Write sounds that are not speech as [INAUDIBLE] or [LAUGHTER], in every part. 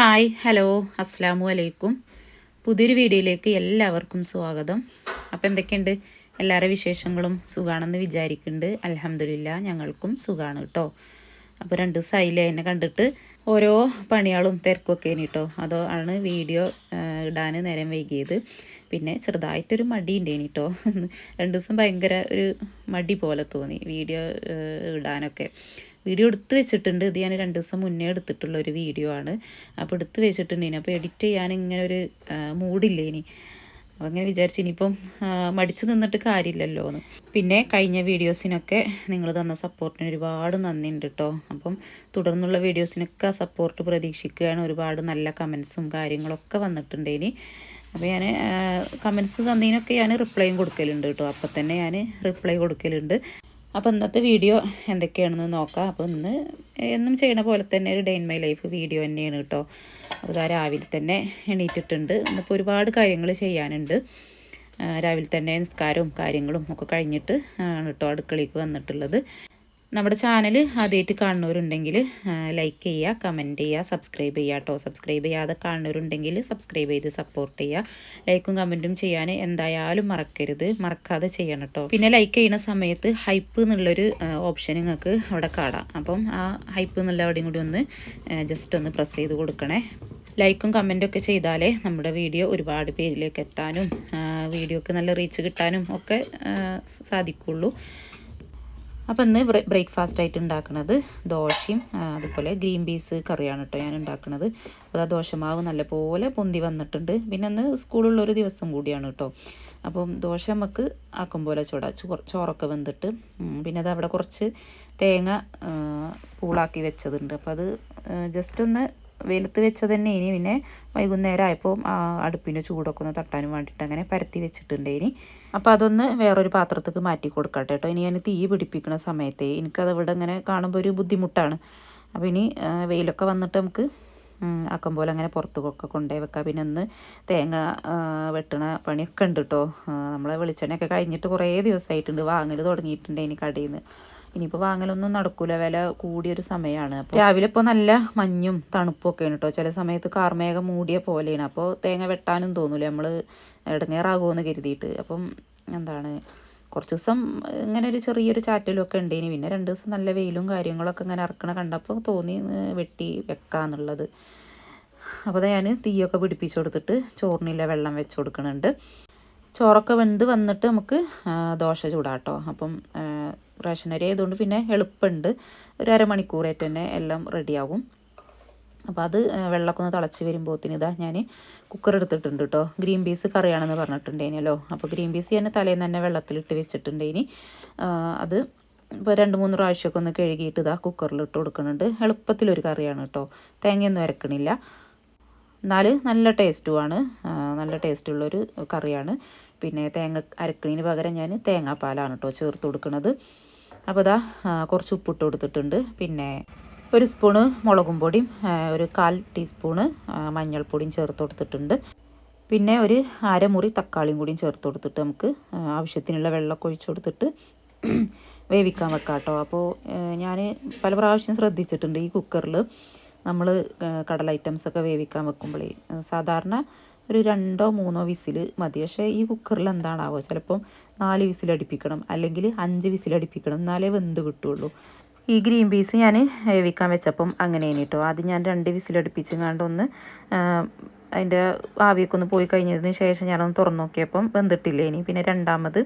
Hi hello അസ്സാമു അലൈക്കും. പുതിയൊരു വീഡിയോയിലേക്ക് എല്ലാവർക്കും സ്വാഗതം. അപ്പോൾ എന്തൊക്കെയുണ്ട്? എല്ലാവരുടെ വിശേഷങ്ങളും സുഖാണെന്ന് വിചാരിക്കുന്നുണ്ട് അലഹമില്ല ഞങ്ങൾക്കും സുഖമാണ് കേട്ടോ അപ്പോൾ രണ്ട് ദിവസമായില്ലേ എന്നെ കണ്ടിട്ട്. ഓരോ പണികളും തിരക്കൊക്കെ കേട്ടോ അതോ ആണ് വീഡിയോ ഇടാൻ നേരം വൈകിയത്. പിന്നെ ചെറുതായിട്ടൊരു മടി ഉണ്ടേനി കേട്ടോ രണ്ട് ദിവസം ഭയങ്കര ഒരു മടി പോലെ തോന്നി വീഡിയോ ഇടാനൊക്കെ. വീഡിയോ എടുത്ത് വെച്ചിട്ടുണ്ട്. ഇത് ഞാൻ രണ്ട് ദിവസം മുന്നേ എടുത്തിട്ടുള്ള ഒരു വീഡിയോ ആണ്. അപ്പോൾ എടുത്ത് വെച്ചിട്ടുണ്ട് ഇനി അപ്പോൾ എഡിറ്റ് ചെയ്യാൻ ഇങ്ങനെ ഒരു മൂഡില്ലേ ഇനി അപ്പോൾ അങ്ങനെ വിചാരിച്ചു ഇനിയിപ്പം മടിച്ചു നിന്നിട്ട് കാര്യമില്ലല്ലോ എന്ന്. പിന്നെ കഴിഞ്ഞ വീഡിയോസിനൊക്കെ നിങ്ങൾ തന്ന സപ്പോർട്ടിന് ഒരുപാട് നന്ദിയുണ്ട് കേട്ടോ അപ്പം തുടർന്നുള്ള വീഡിയോസിനൊക്കെ ആ സപ്പോർട്ട് പ്രതീക്ഷിക്കുകയാണ്. ഒരുപാട് നല്ല കമൻസും കാര്യങ്ങളൊക്കെ വന്നിട്ടുണ്ട് ഇനി. അപ്പോൾ ഞാൻ കമൻസ് തന്നതിനൊക്കെ ഞാൻ റിപ്ലൈയും കൊടുക്കലുണ്ട് കേട്ടോ അപ്പം തന്നെ ഞാൻ റിപ്ലൈ കൊടുക്കലുണ്ട്. അപ്പോൾ ഇന്നത്തെ വീഡിയോ എന്തൊക്കെയാണെന്ന് നോക്കാം. അപ്പോൾ ഇന്ന് എന്നും ചെയ്യണ പോലെ തന്നെ ഒരു day in my life video തന്നെയാണ് കേട്ടോ. അപ്പോൾ രാവിലെ തന്നെ എണീറ്റിട്ടുണ്ട്. ഇന്നിപ്പോൾ ഒരുപാട് കാര്യങ്ങൾ ചെയ്യാനുണ്ട്. രാവിലെ തന്നെ നിസ്കാരവും കാര്യങ്ങളും ഒക്കെ കഴിഞ്ഞിട്ട് ആണ് കേട്ടോ അടുക്കളയ്ക്ക് വന്നിട്ടുള്ളത്. നമ്മുടെ ചാനൽ ആദ്യമായിട്ട് കാണുന്നവരുണ്ടെങ്കിൽ ലൈക്ക് ചെയ്യുക കമന്റ് ചെയ്യുക സബ്സ്ക്രൈബ് ചെയ്യുക കേട്ടോ സബ്സ്ക്രൈബ് ചെയ്യാതെ കാണുന്നവരുണ്ടെങ്കിൽ സബ്സ്ക്രൈബ് ചെയ്ത് സപ്പോർട്ട് ചെയ്യുക. ലൈക്കും കമന്റും ചെയ്യാൻ എന്തായാലും മറക്കരുത്. മറക്കാതെ ചെയ്യണം കേട്ടോ പിന്നെ ലൈക്ക് ചെയ്യുന്ന സമയത്ത് ഹൈപ്പ് എന്നുള്ളൊരു ഓപ്ഷൻ നിങ്ങൾക്ക് അവിടെ കാണാം. അപ്പം ആ ഹൈപ്പ് എന്നുള്ള അവിടെയും കൂടി ഒന്ന് ജസ്റ്റ് ഒന്ന് പ്രസ് ചെയ്ത് കൊടുക്കണേ. ലൈക്കും കമന്റും ഒക്കെ ചെയ്താലേ നമ്മുടെ വീഡിയോ ഒരുപാട് പേരിലേക്ക് എത്താനും വീഡിയോക്ക് നല്ല റീച്ച് കിട്ടാനും ഒക്കെ സാധിക്കുള്ളൂ. അപ്പോൾ ഇന്ന് ബ്രേക്ക്ഫാസ്റ്റ് ആയിട്ട് ഉണ്ടാക്കുന്നത് ദോശയും അതുപോലെ ഗ്രീൻ പീസ് കറിയാണ് കേട്ടോ ഞാൻ ഉണ്ടാക്കുന്നത് അപ്പോൾ ആ ദോശമാവ് നല്ലപോലെ പൊന്തി വന്നിട്ടുണ്ട്. പിന്നെ അന്ന് സ്കൂളുള്ളൊരു ദിവസം കൂടിയാണ് കേട്ടോ അപ്പം ദോശ നമുക്ക് ആക്കും പോലെ ചൂടാ ചോറൊക്കെ വെന്തിട്ട് പിന്നെ അത് അവിടെ കുറച്ച് തേങ്ങ പൂളാക്കി വെച്ചതുണ്ട്. അപ്പോൾ അത് ജസ്റ്റ് ഒന്ന് വെയിലത്ത് വെച്ചത് തന്നെ ഇനി പിന്നെ വൈകുന്നേരം ആയപ്പോൾ അടുപ്പിന്റെ ചൂടൊക്കെ ഒന്ന് തട്ടാനും വേണ്ടിയിട്ട് അങ്ങനെ പരത്തി വെച്ചിട്ടുണ്ട് ഇനി. അപ്പോൾ അതൊന്ന് വേറൊരു പാത്രത്തേക്ക് മാറ്റി കൊടുക്കട്ടെ കേട്ടോ. ഇനി ഞാൻ തീ പിടിപ്പിക്കുന്ന സമയത്തെ എനിക്കത് ഇവിടെ ഇങ്ങനെ കാണുമ്പോൾ ഒരു ബുദ്ധിമുട്ടാണ്. അപ്പോൾ ഇനി വെയിലൊക്കെ വന്നിട്ട് നമുക്ക് ആക്കം പോലെ അങ്ങനെ പുറത്തൊക്കെ കൊണ്ടുപോയി വെക്കാം. പിന്നെ ഒന്ന് തേങ്ങ വെട്ടണ പണിയൊക്കെ ഉണ്ട് കേട്ടോ. നമ്മളെ വെളിച്ചെണ്ണയൊക്കെ കഴിഞ്ഞിട്ട് കുറേ ദിവസമായിട്ടുണ്ട്. വാങ്ങൽ തുടങ്ങിയിട്ടുണ്ട് ഇനി കടയിൽ നിന്ന് ഇനിയിപ്പോൾ വാങ്ങലൊന്നും നടക്കൂല. വില കൂടിയൊരു സമയമാണ് അപ്പോൾ രാവിലെ ഇപ്പോൾ നല്ല മഞ്ഞും തണുപ്പൊക്കെയാണ് കേട്ടോ ചില സമയത്ത് കാർമേഘം മൂടിയ പോലെയാണ്. അപ്പോൾ തേങ്ങ വെട്ടാനും തോന്നൂല. നമ്മൾ ഇടങ്ങേറാകുമെന്ന് കരുതിയിട്ട്. അപ്പം എന്താണ് കുറച്ച് ദിവസം ഇങ്ങനെ ഒരു ചെറിയൊരു ചാറ്റലും ഒക്കെ ഉണ്ടേനി. പിന്നെ രണ്ട് ദിവസം നല്ല വെയിലും കാര്യങ്ങളൊക്കെ ഇങ്ങനെ ഇറക്കണ കണ്ടപ്പോൾ തോന്നി വെട്ടി വെക്കാന്നുള്ളത്. അപ്പോൾ ഞാൻ തീയൊക്കെ പിടിപ്പിച്ചു കൊടുത്തിട്ട് ചോറിനില്ല വെള്ളം വെച്ച് കൊടുക്കുന്നുണ്ട് ചോറൊക്കെ വെന്ത് വന്നിട്ട് നമുക്ക് ദോശ ചൂടാട്ടോ. അപ്പം റേഷൻ അരി ആയതുകൊണ്ട് പിന്നെ എളുപ്പമുണ്ട്. ഒരു അരമണിക്കൂറായിട്ട് തന്നെ എല്ലാം റെഡിയാകും. അപ്പോൾ അത് വെള്ളമൊക്കെ ഒന്ന് തിളച്ച് വരുമ്പോഴത്തേന് ഇതാ ഞാൻ കുക്കർ എടുത്തിട്ടുണ്ട് കേട്ടോ. ഗ്രീൻ പീസ് കറിയാണെന്ന് പറഞ്ഞിട്ടുണ്ടേനല്ലോ അപ്പോൾ ഗ്രീൻ പീസ് ഞാൻ തലേന്ന് തന്നെ വെള്ളത്തിലിട്ട് വെച്ചിട്ടുണ്ടേനി അത് ഇപ്പോൾ രണ്ട് മൂന്ന് പ്രാവശ്യമൊക്കെ ഒന്ന് കഴുകിയിട്ട് ഇതാ കുക്കറിൽ ഇട്ട് കൊടുക്കുന്നുണ്ട്. എളുപ്പത്തിലൊരു കറിയാണ് കേട്ടോ. തേങ്ങയൊന്നും അരക്കണില്ല. എന്നാൽ നല്ല ടേസ്റ്റുമാണ്. നല്ല ടേസ്റ്റുള്ളൊരു കറിയാണ്. പിന്നെ തേങ്ങ അരക്കണിന് പകരം ഞാൻ തേങ്ങാപ്പാലാണ് കേട്ടോ ചേർത്ത് കൊടുക്കുന്നത് അപ്പോൾ ഇതാ കുറച്ച് ഉപ്പിട്ട് കൊടുത്തിട്ടുണ്ട്. പിന്നെ ഒരു സ്പൂണ് മുളകും പൊടിയും ഒരു കാൽ ടീസ്പൂണ് മഞ്ഞൾപ്പൊടിയും ചേർത്ത് കൊടുത്തിട്ടുണ്ട്. പിന്നെ ഒരു അരമുറി തക്കാളിയും കൂടിയും ചേർത്ത് കൊടുത്തിട്ട് നമുക്ക് ആവശ്യത്തിനുള്ള വെള്ളമൊക്കെ ഒഴിച്ചു കൊടുത്തിട്ട് വേവിക്കാൻ വെക്കാം കേട്ടോ. അപ്പോൾ ഞാൻ പല പ്രാവശ്യം ശ്രദ്ധിച്ചിട്ടുണ്ട് ഈ കുക്കറിൽ നമ്മൾ കടല ഐറ്റംസൊക്കെ വേവിക്കാൻ വെക്കുമ്പോഴേ സാധാരണ ഒരു രണ്ടോ മൂന്നോ വിസിൽ മതി. പക്ഷേ ഈ കുക്കറിൽ എന്താണാവോ? ചിലപ്പം നാല് വിസിലടിപ്പിക്കണം അല്ലെങ്കിൽ അഞ്ച് വിസിലടിപ്പിക്കണം. എന്നാലേ വെന്ത് കിട്ടുള്ളൂ. ഈ ഗ്രീൻ പീസ് ഞാൻ വേവിക്കാൻ വെച്ചപ്പം അങ്ങനെ കേട്ടോ. ആദ്യം ഞാൻ രണ്ട് വിസിലടുപ്പിച്ചങ്ങാണ്ട് ഒന്ന് അതിന്റെ ആവിയൊക്കെ ഒന്ന് പോയി കഴിഞ്ഞതിന് ശേഷം ഞാനൊന്ന് തുറന്നു നോക്കിയപ്പം വെന്തിട്ടില്ല ഇനി. പിന്നെ രണ്ടാമത്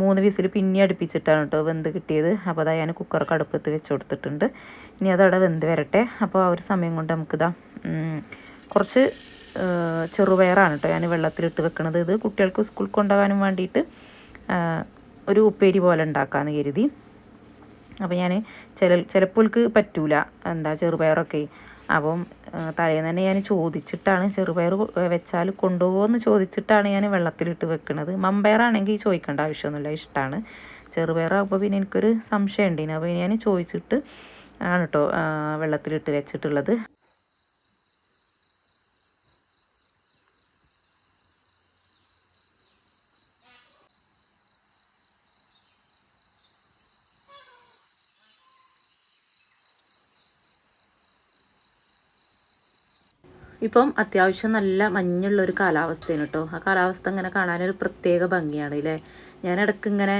മൂന്ന് വിസിൽ പിന്നെ അടുപ്പിച്ചിട്ടാണ് കേട്ടോ വെന്ത് കിട്ടിയത്. അപ്പോൾ അതാ ഞാൻ കുക്കർക്ക് അടുപ്പത്ത് വെച്ച് കൊടുത്തിട്ടുണ്ട്. ഇനി അതവിടെ വെന്ത് വരട്ടെ. അപ്പോൾ ആ ഒരു സമയം കൊണ്ട് നമുക്കിതാ കുറച്ച് ചെറുപയറാണ് കേട്ടോ ഞാൻ വെള്ളത്തിലിട്ട് വെക്കണത്. ഇത് കുട്ടികൾക്ക് സ്കൂൾ കൊണ്ടുപോകാനും വേണ്ടിയിട്ട് ഒരു ഉപ്പേരി പോലെ ഉണ്ടാക്കാമെന്ന് കരുതി. അപ്പോൾ ഞാൻ ചില ചിലപ്പോൾക്ക് പറ്റൂല. എന്താ ചെറുപയറൊക്കെ. അപ്പം തലേന്ന് തന്നെ ഞാൻ ചോദിച്ചിട്ടാണ് ചെറുപയർ വെച്ചാൽ കൊണ്ടുപോകുമെന്ന് ചോദിച്ചിട്ടാണ് ഞാൻ വെള്ളത്തിലിട്ട് വെക്കുന്നത് മമ്പയറാണെങ്കിൽ ചോദിക്കേണ്ട ആവശ്യമൊന്നുമില്ല ഇഷ്ടമാണ് ചെറുപയറാകുമ്പോൾ പിന്നെ എനിക്കൊരു സംശയം ഉണ്ടേന് അപ്പോൾ ഞാൻ ചോദിച്ചിട്ട് ആണ് കേട്ടോ വെള്ളത്തിലിട്ട് വെച്ചിട്ടുള്ളത്. ഇപ്പം അത്യാവശ്യം നല്ല മഞ്ഞുള്ള ഒരു കാലാവസ്ഥയാണ് കേട്ടോ ആ കാലാവസ്ഥ ഇങ്ങനെ കാണാനൊരു പ്രത്യേക ഭംഗിയാണ് അല്ലേ ഞാൻ ഇടയ്ക്ക് ഇങ്ങനെ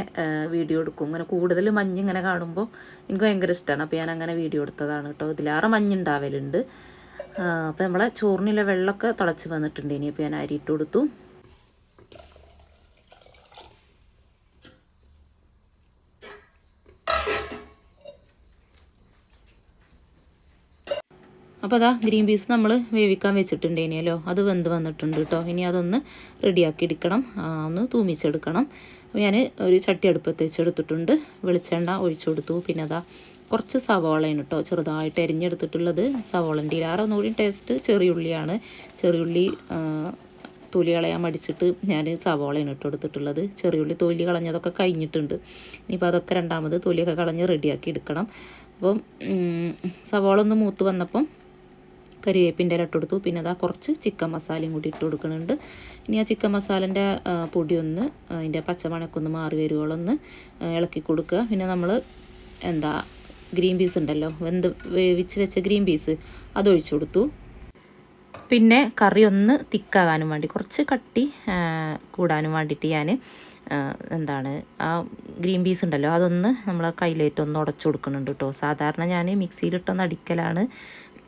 വീഡിയോ എടുക്കും. ഇങ്ങനെ കൂടുതൽ മഞ്ഞ് ഇങ്ങനെ കാണുമ്പോൾ എനിക്ക് ഭയങ്കര ഇഷ്ടമാണ് അപ്പോൾ ഞാൻ അങ്ങനെ വീഡിയോ എടുത്തതാണ് കേട്ടോ ഇതിലേറെ മഞ്ഞുണ്ടാവലുണ്ട്. അപ്പോൾ നമ്മളെ ചോറിനുള്ള വെള്ളമൊക്കെ തിളച്ച് വന്നിട്ടുണ്ട് ഇനി അപ്പോൾ ഞാൻ അരിയിട്ട് കൊടുത്തു. അപ്പോൾ അതാ ഗ്രീൻ പീസ് നമ്മൾ വേവിക്കാൻ വെച്ചിട്ടുണ്ട് ഇനിയല്ലോ അത് വെന്ത് വന്നിട്ടുണ്ട് കേട്ടോ ഇനി അതൊന്ന് റെഡിയാക്കി എടുക്കണം. ഒന്ന് തൂമിച്ചെടുക്കണം. ഞാൻ ഒരു ചട്ടി അടുപ്പത്ത് വെച്ചെടുത്തിട്ടുണ്ട്. വെളിച്ചെണ്ണ ഒഴിച്ചു കൊടുത്തു. പിന്നെ അതാ കുറച്ച് സവോളയാണ് കേട്ടോ ചെറുതായിട്ട് എരിഞ്ഞെടുത്തിട്ടുള്ളത് സവോളന്റെ ഇലാറെ ഒന്നുകൂടി ടേസ്റ്റ് ചെറിയുള്ളിയാണ് ചെറിയുള്ളി തൊലി കളയാൻ മടിച്ചിട്ട് ഞാൻ സവോളയാണ് ഇട്ട് കൊടുത്തിട്ടുള്ളത്. ചെറിയുള്ളി തൊലി കളഞ്ഞതൊക്കെ കഴിഞ്ഞിട്ടുണ്ട്. ഇനിയിപ്പോൾ അതൊക്കെ രണ്ടാമത് തൊലിയൊക്കെ കളഞ്ഞ് റെഡിയാക്കി എടുക്കണം. അപ്പം സവോള ഒന്ന് മൂത്ത് വന്നപ്പം കരിവേപ്പിന്റെ ഇല ഇട്ട് പിന്നെ അതാ കുറച്ച് ചിക്കൻ മസാലയും കൂടി ഇട്ട് കൊടുക്കുന്നുണ്ട്. ഇനി ആ ചിക്കൻ മസാലന്റെ പൊടി ഒന്ന് അതിന്റെ പച്ചമണക്കൊന്ന് മാറി വരുവോളൊന്ന് ഇളക്കി കൊടുക്കുക. പിന്നെ നമ്മൾ എന്താ ഗ്രീൻ പീസ് ഉണ്ടല്ലോ വെന്ത് വേവിച്ച് വെച്ച ഗ്രീൻ പീസ് അതൊഴിച്ചു കൊടുത്തു. പിന്നെ കറി ഒന്ന് തിക്കാകാനും വേണ്ടി കുറച്ച് കട്ടി കൂടാനും വേണ്ടിയിട്ട് ഞാൻ എന്താണ് ആ ഗ്രീൻ പീസ് ഉണ്ടല്ലോ അതൊന്ന് നമ്മൾ കയ്യിലേറ്റൊന്ന് ഉടച്ചു കൊടുക്കുന്നുണ്ട് കേട്ടോ. സാധാരണ ഞാൻ മിക്സിയിലിട്ടൊന്ന് അടിക്കലാണ്.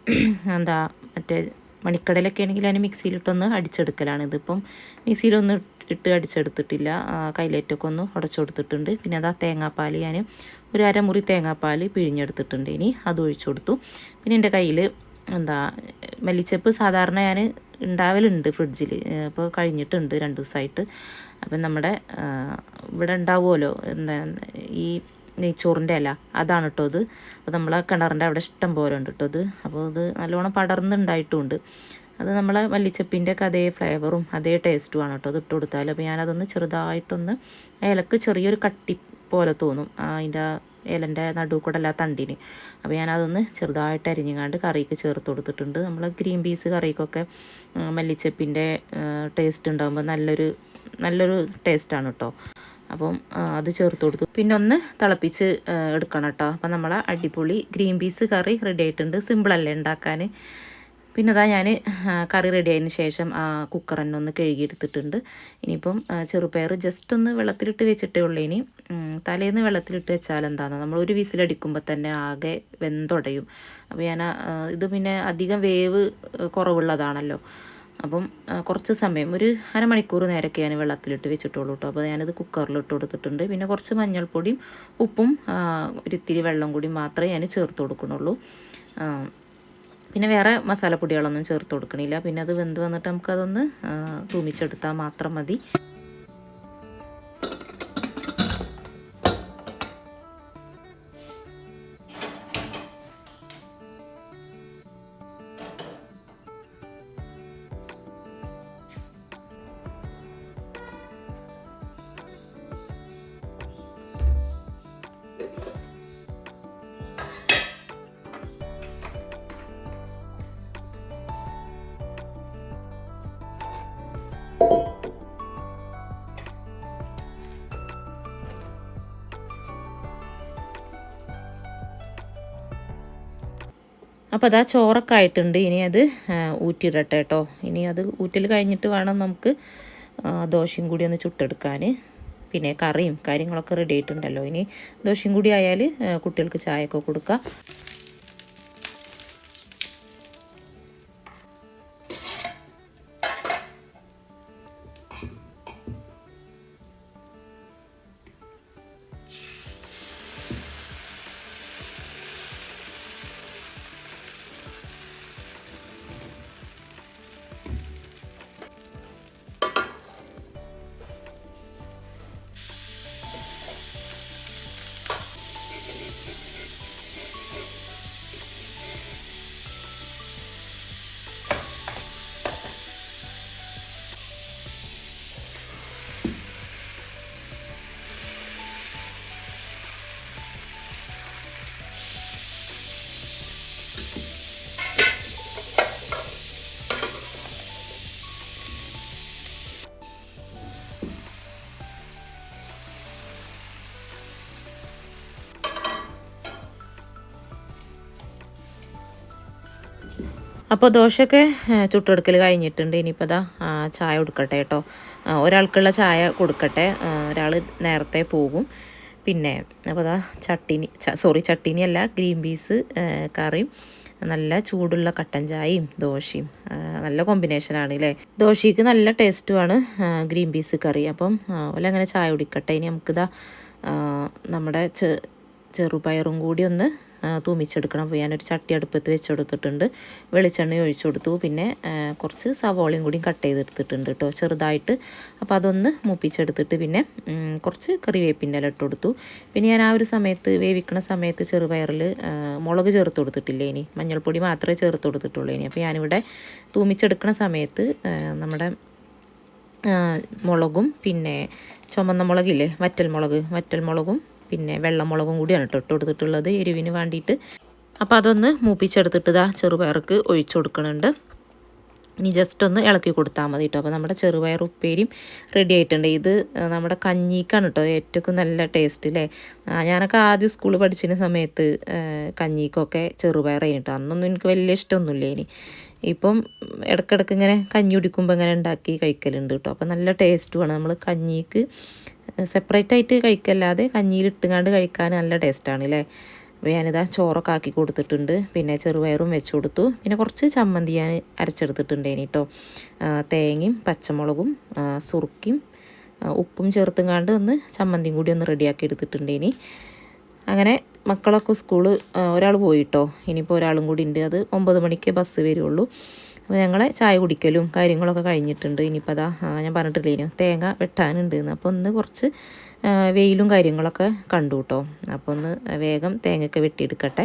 [CLEARS THROAT] എന്താ മറ്റേ മണിക്കടലൊക്കെ ആണെങ്കിൽ അതിന് മിക്സിയിലിട്ടൊന്ന് അടിച്ചെടുക്കലാണ്. ഇതിപ്പം മിക്സിയിലൊന്ന് ഇട്ട് അടിച്ചെടുത്തിട്ടില്ല. കൈലേറ്റൊക്കെ ഒന്ന് ഉടച്ചു കൊടുത്തിട്ടുണ്ട്. പിന്നെ അതാ തേങ്ങാപ്പാൽ ഞാൻ ഒരു അരമുറി തേങ്ങാപ്പാൽ പിഴിഞ്ഞെടുത്തിട്ടുണ്ട്. ഇനി അത് ഒഴിച്ചു കൊടുത്തു. പിന്നെ എന്റെ കയ്യിൽ എന്താ മല്ലിച്ചപ്പ് സാധാരണ ഞാൻ ഉണ്ടാവലുണ്ട് ഫ്രിഡ്ജിൽ അപ്പോൾ കഴിഞ്ഞിട്ടുണ്ട് രണ്ട് ദിവസമായിട്ട്. അപ്പം നമ്മുടെ ഇവിടെ ഉണ്ടാവുമല്ലോ. എന്താ ഈ നെയ്ച്ചോറിന്റെ ഇല. അതാണ് കേട്ടോ അത് നമ്മൾ നമ്മളെ കിണറിന്റെ അവിടെ ഇഷ്ടം പോലെ ഉണ്ട് കേട്ടോ അത് അപ്പോൾ അത് നല്ലോണം പടർന്നുണ്ടായിട്ടുമുണ്ട് അത് നമ്മളെ മല്ലിച്ചപ്പിന്റെ ഒക്കെ അതേ ഫ്ലേവറും അതേ ടേസ്റ്റുമാണ് കേട്ടോ അത് ഇട്ട് കൊടുത്താൽ അപ്പോൾ ഞാനതൊന്ന് ചെറുതായിട്ടൊന്ന് ഇലക്ക് ചെറിയൊരു കട്ടി പോലെ തോന്നും. അതിന്റെ ഇലന്റെ നടുക്കൂടെ അല്ല തണ്ടിന്. അപ്പോൾ ഞാനതൊന്ന് ചെറുതായിട്ട് അരിഞ്ഞുകാണ്ട് കറിക്ക് ചേർത്ത് കൊടുത്തിട്ടുണ്ട്. നമ്മൾ ഗ്രീൻ പീസ് കറിക്കൊക്കെ മല്ലിച്ചപ്പിന്റെ ടേസ്റ്റ് ഉണ്ടാകുമ്പോൾ നല്ലൊരു നല്ലൊരു ടേസ്റ്റാണ് കേട്ടോ അപ്പം അത് ചേർത്ത് കൊടുത്തു. പിന്നെ ഒന്ന് തിളപ്പിച്ച് എടുക്കണം കേട്ടോ അപ്പം നമ്മളെ അടിപൊളി ഗ്രീൻ പീസ് കറി റെഡി ആയിട്ടുണ്ട്. സിമ്പിളല്ലേ ഉണ്ടാക്കാൻ. പിന്നെ അതാ ഞാൻ കറി റെഡി ആയതിന് ശേഷം കുക്കർ തന്നെ ഒന്ന് കഴുകിയെടുത്തിട്ടുണ്ട്. ഇനിയിപ്പം ചെറുപയർ ജസ്റ്റ് ഒന്ന് വെള്ളത്തിലിട്ട് വെച്ചിട്ടേ ഉള്ളൂ ഇനി. തലേന്ന് വെള്ളത്തിലിട്ട് വെച്ചാൽ എന്താണ് നമ്മൾ ഒരു വിസിലടിക്കുമ്പോൾ തന്നെ ആകെ വെന്തുടയും. അപ്പോൾ ഞാൻ ഇത് പിന്നെ അധികം വേവ് കുറവുള്ളതാണല്ലോ. അപ്പം കുറച്ച് സമയം ഒരു അരമണിക്കൂർ നേരമൊക്കെ ഞാൻ വെള്ളത്തിലിട്ട് വെച്ചിട്ടുള്ളൂ കേട്ടോ അപ്പോൾ ഞാനത് കുക്കറിലിട്ട് കൊടുത്തിട്ടുണ്ട്. പിന്നെ കുറച്ച് മഞ്ഞൾപ്പൊടിയും ഉപ്പും ഒരിത്തിരി വെള്ളം കൂടി മാത്രമേ ഞാൻ ചേർത്ത് കൊടുക്കണുള്ളൂ പിന്നെ വേറെ മസാലപ്പൊടികളൊന്നും ചേർത്ത് കൊടുക്കണില്ല. പിന്നെ അത് വെന്ത് വന്നിട്ട് നമുക്കതൊന്ന് തൂമിച്ചെടുത്താൽ മാത്രം മതി. അപ്പോൾ അതാ ചോറൊക്കെ ആയിട്ടുണ്ട് ഇനി അത് ഊറ്റിയിടട്ടെ കേട്ടോ ഇനി അത് ഊറ്റൽ കഴിഞ്ഞിട്ട് വേണം നമുക്ക് ദോശയും കൂടി ഒന്ന് ചുട്ടെടുക്കാൻ പിന്നെ കറിയും കാര്യങ്ങളൊക്കെ റെഡി ആയിട്ടുണ്ടല്ലോ. ഇനി ദോശയും കൂടി ആയാൽ കുട്ടികൾക്ക് ചായയൊക്കെ കൊടുക്കാം. അപ്പോൾ ദോശയൊക്കെ ചുട്ടെടുക്കൽ കഴിഞ്ഞിട്ടുണ്ട്. ഇനിയിപ്പോൾ അതാ ചായ കൊടുക്കട്ടെ കേട്ടോ. ഒരാൾക്കുള്ള ചായ കൊടുക്കട്ടെ. ഒരാൾ നേരത്തെ പോകും. പിന്നെ അപ്പോൾ അതാ ചട്ടിനി സോറി ചട്ടിനിയല്ല ഗ്രീൻ പീസ് കറിയും നല്ല ചൂടുള്ള കട്ടൻ ചായയും ദോശയും നല്ല കോമ്പിനേഷനാണ് അല്ലേ ദോശയ്ക്ക് നല്ല ടേസ്റ്റുമാണ് ഗ്രീൻ പീസ് കറി. അപ്പം ഓല അങ്ങനെ ചായ കുടിക്കട്ടെ. ഇനി നമുക്കിതാ നമ്മുടെ ചെറുപയറും കൂടി ഒന്ന് തൂമിച്ചെടുക്കണം. അപ്പോൾ ഞാനൊരു ചട്ടി അടുപ്പത്ത് വെച്ചെടുത്തിട്ടുണ്ട് വെളിച്ചെണ്ണ ഒഴിച്ചു കൊടുത്തു. പിന്നെ കുറച്ച് സവോളയും കൂടിയും കട്ട് ചെയ്തെടുത്തിട്ടുണ്ട് കേട്ടോ ചെറുതായിട്ട്. അപ്പോൾ അതൊന്ന് മൂപ്പിച്ചെടുത്തിട്ട് പിന്നെ കുറച്ച് കറിവേപ്പിന്റെ ഇല ഇട്ട് കൊടുത്തു. പിന്നെ ഞാൻ ആ ഒരു സമയത്ത് വേവിക്കണ സമയത്ത് ചെറുപയറിൽ മുളക് ചേർത്ത് കൊടുത്തിട്ടില്ലേ ഇനി? മഞ്ഞൾപ്പൊടി മാത്രമേ ചേർത്ത് കൊടുത്തിട്ടുള്ളൂ ഇനി. അപ്പോൾ ഞാനിവിടെ തൂമിച്ചെടുക്കുന്ന സമയത്ത് നമ്മുടെ മുളകും പിന്നെ ചുമന്ന മുളകില്ലേ? വറ്റൽ മുളക് വറ്റൽ മുളകും പിന്നെ വെള്ളമുളകും കൂടിയാണ് കേട്ടോ ഇട്ട് കൊടുത്തിട്ടുള്ളത് എരിവിന് വേണ്ടിയിട്ട്. അപ്പോൾ അതൊന്ന് മൂപ്പിച്ചെടുത്തിട്ട് ചെറുപയർക്ക് ഒഴിച്ചു കൊടുക്കുന്നുണ്ട് ഇനി ജസ്റ്റ് ഒന്ന് ഇളക്കി കൊടുത്താൽ മതി കേട്ടോ. അപ്പോൾ നമ്മുടെ ചെറുപയർ ഉപ്പേരിയും റെഡി ആയിട്ടുണ്ട്. ഇത് നമ്മുടെ കഞ്ഞിക്കാണ് കേട്ടോ ഏറ്റവും നല്ല ടേസ്റ്റ് അല്ലേ ഞാനൊക്കെ ആദ്യം സ്കൂളിൽ പഠിച്ചിരുന്ന സമയത്ത് കഞ്ഞിക്കൊക്കെ ചെറുപയർ കേട്ടോ. അന്നൊന്നും എനിക്ക് വലിയ ഇഷ്ടമൊന്നുമില്ല ഇനി. ഇപ്പം ഇടയ്ക്കിടയ്ക്ക് ഇങ്ങനെ കഞ്ഞി കുടിക്കുമ്പോൾ ഇങ്ങനെ ഉണ്ടാക്കി കഴിക്കലുണ്ട് കേട്ടോ. അപ്പോൾ നല്ല ടേസ്റ്റുമാണ് നമ്മൾ കഞ്ഞിക്ക് സെപ്പറേറ്റ് ആയിട്ട് കഴിക്കല്ലാതെ കഞ്ഞിയിലിട്ടുങ്ങാണ്ട് കഴിക്കാൻ നല്ല ടേസ്റ്റാണ് അല്ലേ അപ്പോൾ ഞാനിതാ ചോറൊക്കെ ആക്കി കൊടുത്തിട്ടുണ്ട്. പിന്നെ ചെറുപയറും വെച്ച് കൊടുത്തു. പിന്നെ കുറച്ച് ചമ്മന്തി ഞാൻ അരച്ചെടുത്തിട്ടുണ്ടേനി കേട്ടോ തേങ്ങയും പച്ചമുളകും സുറുക്കിയും ഉപ്പും ചേർത്തുങ്ങാണ്ട് ഒന്ന് ചമ്മന്തിയും കൂടി ഒന്ന് റെഡിയാക്കി എടുത്തിട്ടുണ്ടേനി. അങ്ങനെ മക്കളൊക്കെ സ്കൂൾ ഒരാൾ പോയിട്ടോ ഇനിയിപ്പോൾ ഒരാളും കൂടി ഉണ്ട്. അത് ഒമ്പത് മണിക്ക് ബസ് വരുള്ളൂ. അപ്പോൾ ഞങ്ങളെ ചായ കുടിക്കലും കാര്യങ്ങളൊക്കെ കഴിഞ്ഞിട്ടുണ്ട്. ഇനിയിപ്പോൾ അതാ ഞാൻ പറഞ്ഞിട്ടില്ലേനു തേങ്ങ വെട്ടാനുണ്ട് എന്ന് അപ്പോൾ ഒന്ന് കുറച്ച് വെയിലും കാര്യങ്ങളൊക്കെ കണ്ടു കേട്ടോ അപ്പോൾ ഒന്ന് വേഗം തേങ്ങയൊക്കെ വെട്ടിയെടുക്കട്ടെ.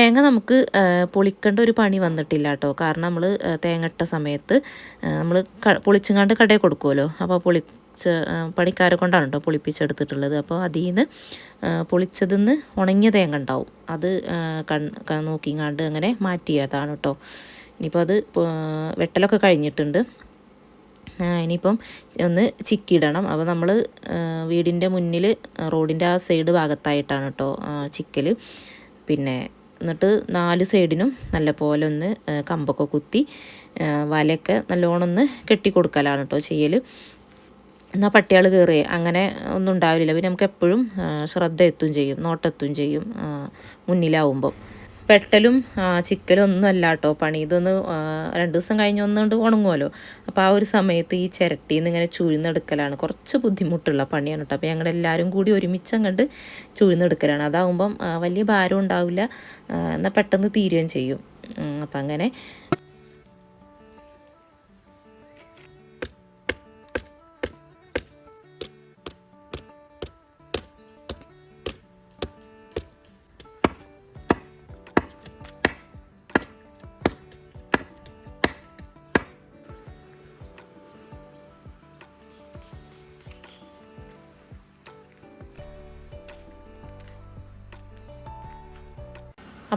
തേങ്ങ നമുക്ക് പൊളിക്കേണ്ട ഒരു പണി വന്നിട്ടില്ല കേട്ടോ. കാരണം നമ്മൾ തേങ്ങ സമയത്ത് നമ്മൾ പൊളിച്ചുങ്ങാണ്ട് കടയിൽ കൊടുക്കുമല്ലോ അപ്പോൾ പൊളിച്ച പണിക്കാരെ കൊണ്ടാണ് കേട്ടോ പൊളിപ്പിച്ചെടുത്തിട്ടുള്ളത്. അപ്പോൾ അതിൽ നിന്ന് പൊളിച്ചതിൽ നിന്ന് ഉണങ്ങിയ തേങ്ങ ഉണ്ടാവും. അത് കൺ നോക്കിങ്ങാണ്ട് അങ്ങനെ മാറ്റിയതാണ് കേട്ടോ. ഇനിയിപ്പോൾ അത് വെട്ടലൊക്കെ കഴിഞ്ഞിട്ടുണ്ട്. ഇനിയിപ്പം ഒന്ന് ചിക്കിയിടണം അപ്പോൾ നമ്മൾ വീടിന്റെ മുന്നിൽ റോഡിന്റെ ആ സൈഡ് ഭാഗത്തായിട്ടാണ് കേട്ടോ ചിക്കൽ പിന്നെ എന്നിട്ട് നാല് സൈഡിനും നല്ലപോലെ ഒന്ന് കമ്പൊക്കെ കുത്തി വലയൊക്കെ നല്ലോണം ഒന്ന് കെട്ടി കൊടുക്കലാണ് കേട്ടോ ചെയ്യൽ എന്നാൽ പട്ടിയാൾ കയറി അങ്ങനെ ഒന്നും ഉണ്ടാവില്ല പിന്നെ നമുക്ക് എപ്പോഴും ശ്രദ്ധ എത്തും ചെയ്യും നോട്ടെത്തും ചെയ്യും മുന്നിലാവുമ്പം. പെട്ടലും ചിക്കലും ഒന്നും അല്ല കേട്ടോ പണി. ഇതൊന്ന് രണ്ട് ദിവസം കഴിഞ്ഞ് ഒന്നുകൊണ്ട് ഉണങ്ങുമല്ലോ അപ്പോൾ ആ ഒരു സമയത്ത് ഈ ചിരട്ടിയിൽ നിന്ന് ഇങ്ങനെ ചുഴിന്നെടുക്കലാണ് കുറച്ച് ബുദ്ധിമുട്ടുള്ള പണിയാണ് കേട്ടോ അപ്പോൾ ഞങ്ങളെല്ലാവരും കൂടി ഒരുമിച്ച് അങ്ങോട്ട് ചുഴിന്നെടുക്കലാണ്. അതാകുമ്പം വലിയ ഭാരം ഉണ്ടാവില്ല. എന്നാൽ പെട്ടെന്ന് തീരുകയും ചെയ്യും. അപ്പം അങ്ങനെ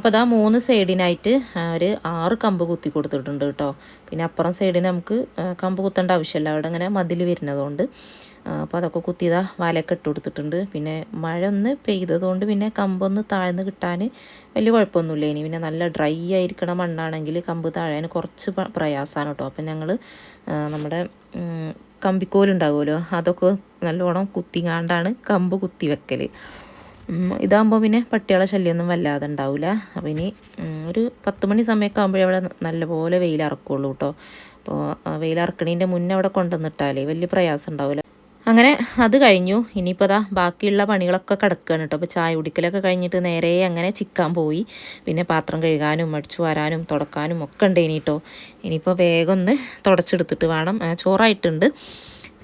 അപ്പോൾ അതാ മൂന്ന് സൈഡിനായിട്ട് ഒരു ആറ് കമ്പ് കുത്തി കൊടുത്തിട്ടുണ്ട് കേട്ടോ. പിന്നെ അപ്പുറം സൈഡിന് നമുക്ക് കമ്പ് കുത്തേണ്ട ആവശ്യമില്ല. അവിടെ ഇങ്ങനെ മതിൽ വരുന്നതുകൊണ്ട്. അപ്പോൾ അതൊക്കെ കുത്തിയതാ വലയൊക്കെ ഇട്ട് കൊടുത്തിട്ടുണ്ട്. പിന്നെ മഴ ഒന്ന് പെയ്തതുകൊണ്ട് പിന്നെ കമ്പൊന്ന് താഴ്ന്ന് കിട്ടാൻ വലിയ കുഴപ്പമൊന്നുമില്ല. ഇനി പിന്നെ നല്ല ഡ്രൈ ആയിരിക്കണ മണ്ണാണെങ്കിൽ കമ്പ് താഴാൻ കുറച്ച് പ്രയാസമാണ് കേട്ടോ. അപ്പം ഞങ്ങൾ നമ്മുടെ കമ്പിക്കോലുണ്ടാകുമല്ലോ അതൊക്കെ നല്ലോണം കുത്തിങ്ങാണ്ടാണ് കമ്പ് കുത്തി വെക്കൽ ഇതാകുമ്പോൾ പിന്നെ പട്ടികളെ ശല്യമൊന്നും വല്ലാതെ ഉണ്ടാവില്ല അപ്പോൾ ഇനി ഒരു പത്ത് മണി സമയമൊക്കെ ആകുമ്പോഴേ അവിടെ നല്ലപോലെ വെയിലിറക്കുള്ളൂ കേട്ടോ അപ്പോൾ വെയിലിറക്കണീന്റെ മുന്നേ അവിടെ കൊണ്ടുവന്നിട്ടാലേ വലിയ പ്രയാസം ഉണ്ടാവില്ല അങ്ങനെ അത് കഴിഞ്ഞു. ഇനിയിപ്പോൾ അതാ ബാക്കിയുള്ള പണികളൊക്കെ കിടക്കുകയാണ് കേട്ടോ അപ്പോൾ ചായ കുടിക്കലൊക്കെ കഴിഞ്ഞിട്ട് നേരെ അങ്ങനെ ചിക്കാൻ പോയി. പിന്നെ പാത്രം കഴുകാനും അടിച്ചു വരാനും തുടക്കാനും ഒക്കെ ഉണ്ട് ഇനിയിട്ടോ ഇനിയിപ്പോൾ വേഗം ഒന്ന് തുടച്ചെടുത്തിട്ട് വേണം. ചോറായിട്ടുണ്ട്.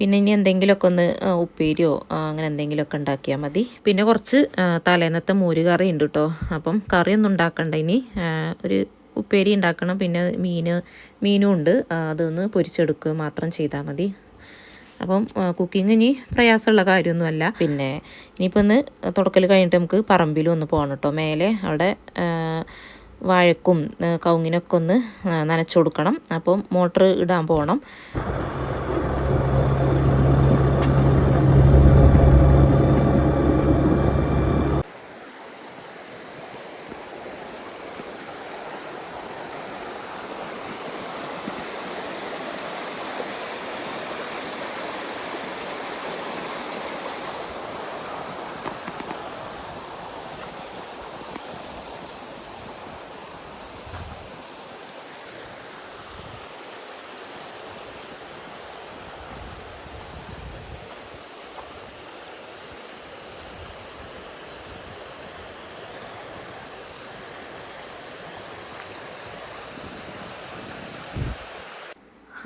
പിന്നെ ഇനി എന്തെങ്കിലുമൊക്കെ ഒന്ന് ഉപ്പേരിയോ അങ്ങനെ എന്തെങ്കിലുമൊക്കെ ഉണ്ടാക്കിയാൽ മതി. പിന്നെ കുറച്ച് തലേന്നത്തെ മോര് കറി ഉണ്ട് കേട്ടോ അപ്പം കറിയൊന്നും ഉണ്ടാക്കണ്ട ഇനി. ഒരു ഉപ്പേരി ഉണ്ടാക്കണം. പിന്നെ മീൻ മീനും ഉണ്ട്. അതൊന്ന് പൊരിച്ചെടുക്കുക മാത്രം ചെയ്താൽ മതി. അപ്പം കുക്കിംഗ് ഇനി പ്രയാസമുള്ള കാര്യമൊന്നുമല്ല. പിന്നെ ഇനിയിപ്പോൾ ഒന്ന് തുടക്കൽ കഴിഞ്ഞിട്ട് നമുക്ക് പറമ്പിലും ഒന്ന് പോകണം കേട്ടോ മേലെ അവിടെ വാഴക്കും കവുങ്ങിനൊക്കെ ഒന്ന് നനച്ചു കൊടുക്കണം. അപ്പം മോട്ടർ ഇടാൻ പോകണം.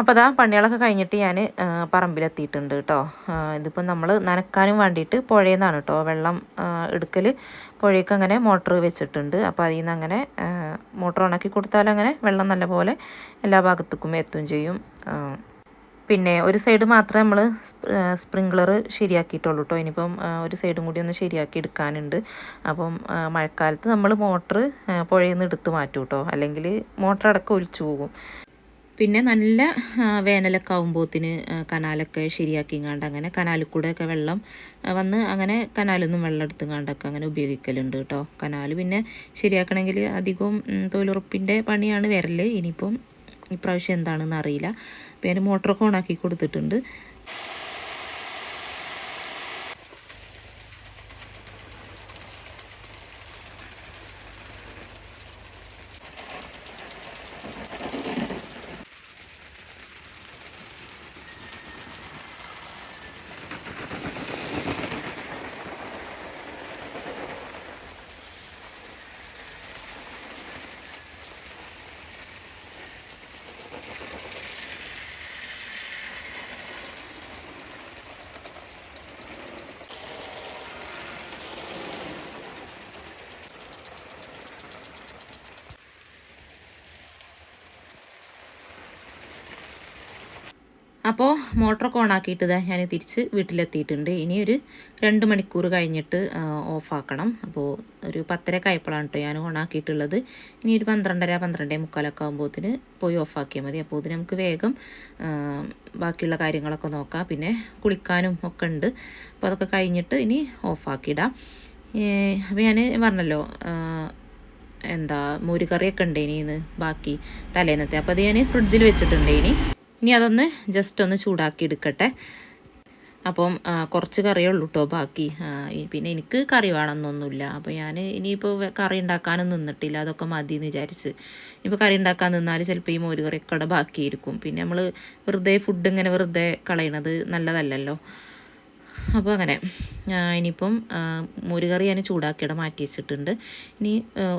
അപ്പോൾ അതാ പണികളൊക്കെ കഴിഞ്ഞിട്ട് ഞാൻ പറമ്പിലെത്തിയിട്ടുണ്ട് കേട്ടോ ഇതിപ്പോൾ നമ്മൾ നനക്കാനും വേണ്ടിയിട്ട് പുഴയിൽ നിന്നാണ് കേട്ടോ വെള്ളം എടുക്കൽ പുഴയ്ക്ക് അങ്ങനെ മോട്ടർ വെച്ചിട്ടുണ്ട്. അപ്പോൾ അതിൽ നിന്ന് അങ്ങനെ മോട്ടർ ഉണക്കി കൊടുത്താൽ അങ്ങനെ വെള്ളം നല്ലപോലെ എല്ലാ ഭാഗത്തേക്കും എത്തുകയും ചെയ്യും. പിന്നെ ഒരു സൈഡ് മാത്രമേ നമ്മൾ സ്പ്രിങ്ക്ലർ ശരിയാക്കിയിട്ടുള്ളൂ കേട്ടോ ഇനിയിപ്പം ഒരു സൈഡും കൂടി ഒന്ന് ശരിയാക്കി എടുക്കാനുണ്ട്. അപ്പം മഴക്കാലത്ത് നമ്മൾ മോട്ടർ പുഴയിൽ നിന്ന് എടുത്ത് മാറ്റും കേട്ടോ അല്ലെങ്കിൽ മോട്ടർ അടക്കം ഒലിച്ചു പോകും. പിന്നെ നല്ല വേനലൊക്കെ ആകുമ്പോത്തിന് കനാലൊക്കെ ശരിയാക്കിങ്ങാണ്ട് അങ്ങനെ കനാലിൽ കൂടെയൊക്കെ വെള്ളം വന്ന് അങ്ങനെ കനാലൊന്നും വെള്ളം എടുത്തുങ്ങാണ്ടൊക്കെ അങ്ങനെ ഉപയോഗിക്കലുണ്ട് കേട്ടോ കനാൽ പിന്നെ ശരിയാക്കണമെങ്കിൽ അധികവും തൊഴിലുറപ്പിന്റെ പണിയാണ് വരൽ ഇനിയിപ്പം ഇപ്രാവശ്യം എന്താണെന്ന് അറിയില്ല. പിന്നെ മോട്ടറൊക്കെ ഓണാക്കി കൊടുത്തിട്ടുണ്ട്. അപ്പോൾ മോട്ടറൊക്കെ ഓണാക്കിയിട്ട് ഇതാ ഞാൻ തിരിച്ച് വീട്ടിലെത്തിയിട്ടുണ്ട്. ഇനി ഒരു രണ്ട് മണിക്കൂർ കഴിഞ്ഞിട്ട് ഓഫാക്കണം അപ്പോൾ ഒരു പത്തരക്ക് ആയപ്പോഴാണ് കേട്ടോ ഞാൻ ഓണാക്കിയിട്ടുള്ളത്. ഇനി ഒരു പന്ത്രണ്ടര പന്ത്രണ്ടേ മുക്കാലൊക്കെ ആകുമ്പോഴത്തിന് പോയി ഓഫാക്കിയാൽ മതി. അപ്പോൾ ഇതിന് നമുക്ക് വേഗം ബാക്കിയുള്ള കാര്യങ്ങളൊക്കെ നോക്കാം. പിന്നെ കുളിക്കാനും ഒക്കെ ഉണ്ട്. അപ്പോൾ അതൊക്കെ കഴിഞ്ഞിട്ട് ഇനി ഓഫാക്കിയിടാം അപ്പോൾ ഞാൻ പറഞ്ഞല്ലോ എന്താ മോരുകറിയൊക്കെ ഉണ്ട് ഇനി ബാക്കി തലേന്നത്തെ. അപ്പോൾ അത് ഞാൻ ഫ്രിഡ്ജിൽ വെച്ചിട്ടുണ്ട് ഇനി ഇനി അതൊന്ന് ജസ്റ്റ് ഒന്ന് ചൂടാക്കി എടുക്കട്ടെ. അപ്പം കുറച്ച് കറിയേ ഉള്ളൂ കേട്ടോ ബാക്കി. പിന്നെ എനിക്ക് കറി വേണമെന്നൊന്നുമില്ല. അപ്പോൾ ഞാൻ ഇനിയിപ്പോൾ കറി ഉണ്ടാക്കാനും നിന്നിട്ടില്ല. അതൊക്കെ മതി എന്ന് വിചാരിച്ച്. ഇപ്പോൾ കറി ഉണ്ടാക്കാൻ നിന്നാൽ ചിലപ്പോൾ ഈ മോര് കറിയൊക്കെ ബാക്കിയിരിക്കും പിന്നെ നമ്മൾ വെറുതെ ഫുഡ് ഇങ്ങനെ വെറുതെ കളയണത് നല്ലതല്ലല്ലോ. അപ്പോൾ അങ്ങനെ. ഇനിയിപ്പം ആ, മോര് കറി ഞാൻ ചൂടാക്കിയുടെ മാറ്റി വെച്ചിട്ടുണ്ട് ഇനി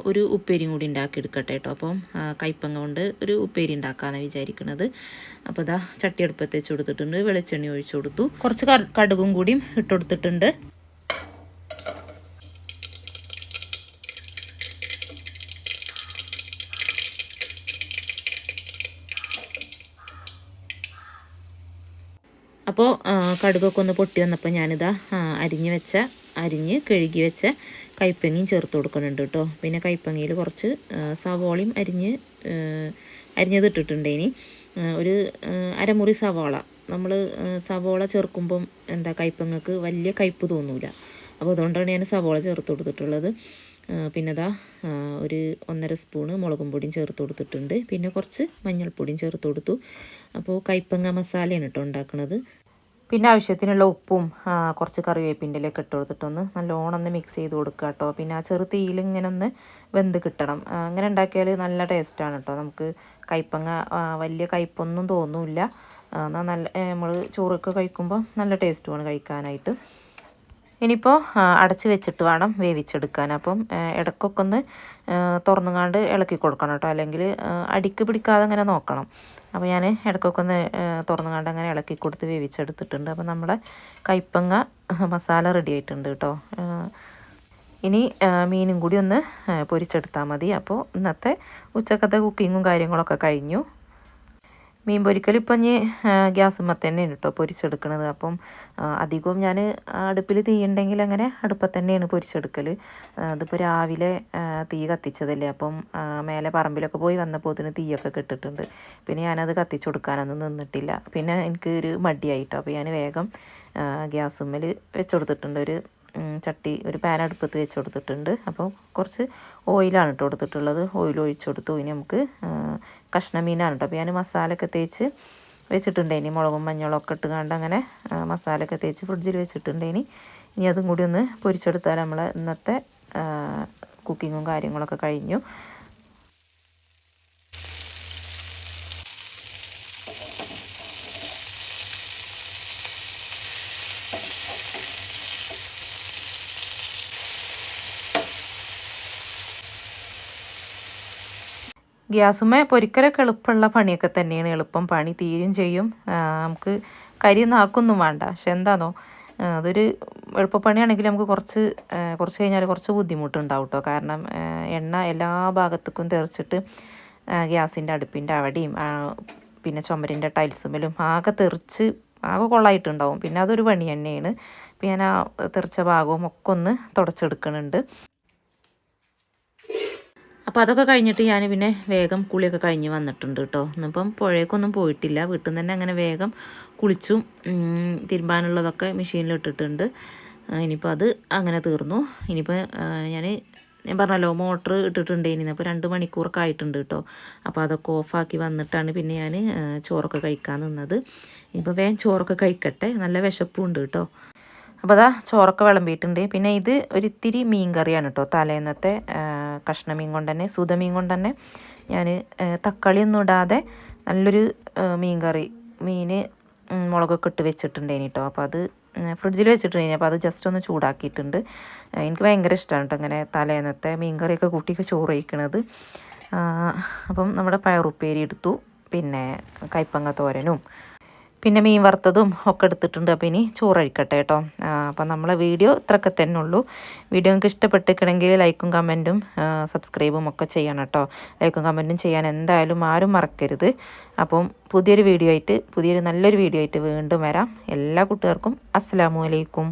ഒരു ഉപ്പേരിയും കൂടി ഉണ്ടാക്കി എടുക്കട്ടെ കേട്ടോ. അപ്പം കയ്പങ്ങ കൊണ്ട് ഒരു ഉപ്പേരി ഉണ്ടാക്കാന്ന് വിചാരിക്കുന്നത് അപ്പോൾ ഇതാ ചട്ടി അടുപ്പത്ത് വെച്ച് കൊടുത്തിട്ടുണ്ട് വെളിച്ചെണ്ണ ഒഴിച്ചു കൊടുത്തു. കുറച്ച് കടുകും കൂടിയും ഇട്ട് കൊടുത്തിട്ടുണ്ട് അപ്പോൾ കടുകൊക്കെ ഒന്ന് പൊട്ടി വന്നപ്പോൾ ഞാനിതാ അരിഞ്ഞ് വെച്ച അരിഞ്ഞ് കഴുകി വെച്ച കൈപ്പങ്ങയും ചേർത്ത് കൊടുക്കുന്നുണ്ട് കേട്ടോ. പിന്നെ കൈപ്പങ്ങയിൽ കുറച്ച് സവോളയും അരിഞ്ഞ് അരിഞ്ഞത് ഇട്ടിട്ടുണ്ട് ഇനി. ഒരു അരമുറി സവാള. നമ്മൾ സവോള ചേർക്കുമ്പം എന്താ കൈപ്പങ്ങക്ക് വലിയ കയ്പ്പ് തോന്നൂല. അപ്പോൾ അതുകൊണ്ടാണ് ഞാൻ സവോള ചേർത്ത് കൊടുത്തിട്ടുള്ളത്. പിന്നെ ദാ ഒരു ഒന്നര സ്പൂണ് മുളകും പൊടിയും ചേർത്ത് കൊടുത്തിട്ടുണ്ട്. പിന്നെ കുറച്ച് മഞ്ഞൾപ്പൊടിയും ചേർത്ത് കൊടുത്തു. അപ്പോൾ കൈപ്പങ്ങ മസാലയാണ് കേട്ടോ ഉണ്ടാക്കുന്നത് പിന്നെ ആവശ്യത്തിനുള്ള ഉപ്പും കുറച്ച് കറിവേപ്പിന്റെ ഇലയൊക്കെ ഇട്ട് കൊടുത്തിട്ടൊന്ന് നല്ലോണം ഒന്ന് മിക്സ് ചെയ്ത് കൊടുക്കുക കേട്ടോ പിന്നെ ആ ചെറു തീയിൽ ഇങ്ങനെ ഒന്ന് വെന്ത് കിട്ടണം. അങ്ങനെ ഉണ്ടാക്കിയാൽ നല്ല ടേസ്റ്റാണ് കേട്ടോ നമുക്ക് കയ്പങ്ങ വലിയ കയ്പൊന്നും തോന്നില്ല. എന്നാൽ നല്ല നമ്മൾ ചോറൊക്കെ കഴിക്കുമ്പോൾ നല്ല ടേസ്റ്റുമാണ് കഴിക്കാനായിട്ട്. ഇനിയിപ്പോൾ അടച്ച് വെച്ചിട്ട് വേണം വേവിച്ചെടുക്കാൻ. അപ്പം ഇടയ്ക്കൊക്കെ ഒന്ന് തുറന്നുകാണ്ട് ഇളക്കി കൊടുക്കണം കേട്ടോ അല്ലെങ്കിൽ അടിക്ക് പിടിക്കാതെ അങ്ങനെ നോക്കണം. അപ്പോൾ ഞാൻ ഇടയ്ക്കൊക്കെ ഒന്ന് തുറന്നു കണ്ട് അങ്ങനെ ഇളക്കി കൊടുത്ത് വേവിച്ചെടുത്തിട്ടുണ്ട്. അപ്പോൾ നമ്മുടെ കൈപ്പങ്ങ മസാല റെഡി ആയിട്ടുണ്ട് കേട്ടോ ഇനി മീനും കൂടി ഒന്ന് പൊരിച്ചെടുത്താൽ മതി. അപ്പോൾ ഇന്നത്തെ ഉച്ചക്കത്തെ കുക്കിങ്ങും കാര്യങ്ങളൊക്കെ കഴിഞ്ഞു. മീൻ പൊരിക്കൽ ഇപ്പം ഇനി ഗ്യാസുമ്മ തന്നെയാണ് കേട്ടോ പൊരിച്ചെടുക്കണത്. അപ്പം അധികവും ഞാൻ അടുപ്പിൽ തീ ഉണ്ടെങ്കിൽ അങ്ങനെ അടുപ്പത്ത് തന്നെയാണ് പൊരിച്ചെടുക്കൽ അതിപ്പോൾ രാവിലെ തീ കത്തിച്ചതല്ലേ. അപ്പം മേലെ പറമ്പിലൊക്കെ പോയി വന്നപ്പോൾ തീയൊക്കെ കെട്ടിട്ടുണ്ട്. പിന്നെ ഞാനത് കത്തിച്ചു കൊടുക്കാനൊന്നും നിന്നിട്ടില്ല. പിന്നെ എനിക്ക് ഒരു മടിയായിട്ടോ. അപ്പോൾ ഞാൻ വേഗം ഗ്യാസുമ്മൽ വെച്ച് കൊടുത്തിട്ടുണ്ട് ഒരു ചട്ടി ഒരു പാൻ അടുപ്പത്ത് വെച്ച് കൊടുത്തിട്ടുണ്ട് അപ്പോൾ കുറച്ച് ഓയിലാണ് ഇട്ട് കൊടുത്തിട്ടുള്ളത്. ഓയിൽ ഒഴിച്ച് കൊടുത്തു ഇനി നമുക്ക് കഷ്ണ മീനാണ് കേട്ടോ അപ്പോൾ ഞാൻ മസാലയൊക്കെ തേച്ച് വെച്ചിട്ടുണ്ട് ഇനി മുളകും മഞ്ഞളും ഒക്കെ ഇട്ട് കണ്ട് അങ്ങനെ മസാലയൊക്കെ തേച്ച് ഫ്രിഡ്ജിൽ വെച്ചിട്ടുണ്ട് ഇനി ഇനി അതും കൂടി ഒന്ന് പൊരിച്ചെടുത്താൽ നമ്മൾ ഇന്നത്തെ കുക്കിങ്ങും കാര്യങ്ങളൊക്കെ കഴിഞ്ഞു. ഗ്യാസുമേ പൊരിക്കലൊക്കെ എളുപ്പമുള്ള പണിയൊക്കെ തന്നെയാണ്. എളുപ്പം പണി തീരും ചെയ്യും. നമുക്ക് കരി നാക്കൊന്നും വേണ്ട. പക്ഷെ എന്താണോ അതൊരു എളുപ്പപ്പണിയാണെങ്കിൽ നമുക്ക് കുറച്ച് കുറച്ച് കഴിഞ്ഞാൽ കുറച്ച് ബുദ്ധിമുട്ടുണ്ടാവും കേട്ടോ കാരണം എണ്ണ എല്ലാ ഭാഗത്തേക്കും തെറിച്ചിട്ട് ഗ്യാസിന്റെ അടുപ്പിന്റെ അവിടെയും പിന്നെ ചുമരിന്റെ ടൈൽസുമേലും ആകെ തെറിച്ച് ആകെ കൊള്ളായിട്ടുണ്ടാവും. പിന്നെ അതൊരു പണി തന്നെയാണ്. പിന്നെ ഞാൻ ആ തെറിച്ച ഭാഗവും ഒക്കെ ഒന്ന് തുടച്ചെടുക്കുന്നുണ്ട്. അപ്പോൾ അതൊക്കെ കഴിഞ്ഞിട്ട് ഞാൻ പിന്നെ വേഗം കുളിയൊക്കെ കഴിഞ്ഞ് വന്നിട്ടുണ്ട് കേട്ടോ. ഇന്നിപ്പം പുഴയൊക്കൊന്നും പോയിട്ടില്ല. വീട്ടിൽ നിന്ന് തന്നെ അങ്ങനെ വേഗം കുളിച്ചും തിരുമ്പാനുള്ളതൊക്കെ ആ, ഇനിയിപ്പോൾ അത് അങ്ങനെ തീർന്നു. ഇനിയിപ്പോൾ ഞാൻ ഞാൻ പറഞ്ഞല്ലോ മോട്ടർ ഇട്ടിട്ടുണ്ട് ഇനി അപ്പോൾ രണ്ട് മണിക്കൂറൊക്കെ ആയിട്ടുണ്ട് കേട്ടോ. അപ്പോൾ അതൊക്കെ ഓഫാക്കി വന്നിട്ടാണ് പിന്നെ ഞാൻ ചോറൊക്കെ കഴിക്കാൻ നിന്നത്. ഇനിയിപ്പോൾ വേഗം ചോറൊക്കെ കഴിക്കട്ടെ. നല്ല വിശപ്പും ഉണ്ട് കേട്ടോ. അപ്പോൾ അതാ ചോറൊക്കെ വിളമ്പിയിട്ടുണ്ട്. പിന്നെ ഇത് ഒരിത്തിരി മീൻ കറിയാണ് കേട്ടോ തലേന്നത്തെ ആ, കഷ്ണ മീൻ കൊണ്ട് തന്നെ സൂത മീൻ കൊണ്ട് തന്നെ ഞാൻ തക്കാളിയൊന്നും ഇടാതെ നല്ലൊരു മീൻ കറി മീൻ മുളകൊക്കെ ഇട്ട് വെച്ചിട്ടുണ്ടേനി കേട്ടോ അപ്പോൾ അത് ഫ്രിഡ്ജിൽ വെച്ചിട്ടുണ്ടേനി അപ്പോൾ അത് ജസ്റ്റ് ഒന്ന് ചൂടാക്കിയിട്ടുണ്ട്. എനിക്ക് ഭയങ്കര ഇഷ്ടമാണ് കേട്ടോ ഇങ്ങനെ തലേന്നത്തെ മീൻ കറിയൊക്കെ കൂട്ടിയൊക്കെ ചോറ് കഴിക്കണത്. അപ്പം നമ്മുടെ പയറുപ്പേരി എടുത്തു. പിന്നെ കൈപ്പങ്ങ തോരനും പിന്നെ മീൻ വറുത്തതും ഒക്കെ എടുത്തിട്ടുണ്ട്. അപ്പോൾ ഇനി ചോറഴിക്കട്ടെ കേട്ടോ. അപ്പോൾ നമ്മളെ വീഡിയോ ഇത്രയൊക്കെ തന്നെ ഉള്ളൂ. വീഡിയോ നിങ്ങൾക്ക് ഇഷ്ടപ്പെട്ടിരിക്കണമെങ്കിൽ ലൈക്കും കമന്റും സബ്സ്ക്രൈബും ഒക്കെ ചെയ്യണം കേട്ടോ. ലൈക്കും കമന്റും ചെയ്യാൻ എന്തായാലും ആരും മറക്കരുത്. അപ്പം പുതിയൊരു വീഡിയോ ആയിട്ട് പുതിയൊരു നല്ലൊരു വീഡിയോ ആയിട്ട് വീണ്ടും വരാം. എല്ലാ കുട്ടികൾക്കും അസ്സലാമു അലൈക്കും.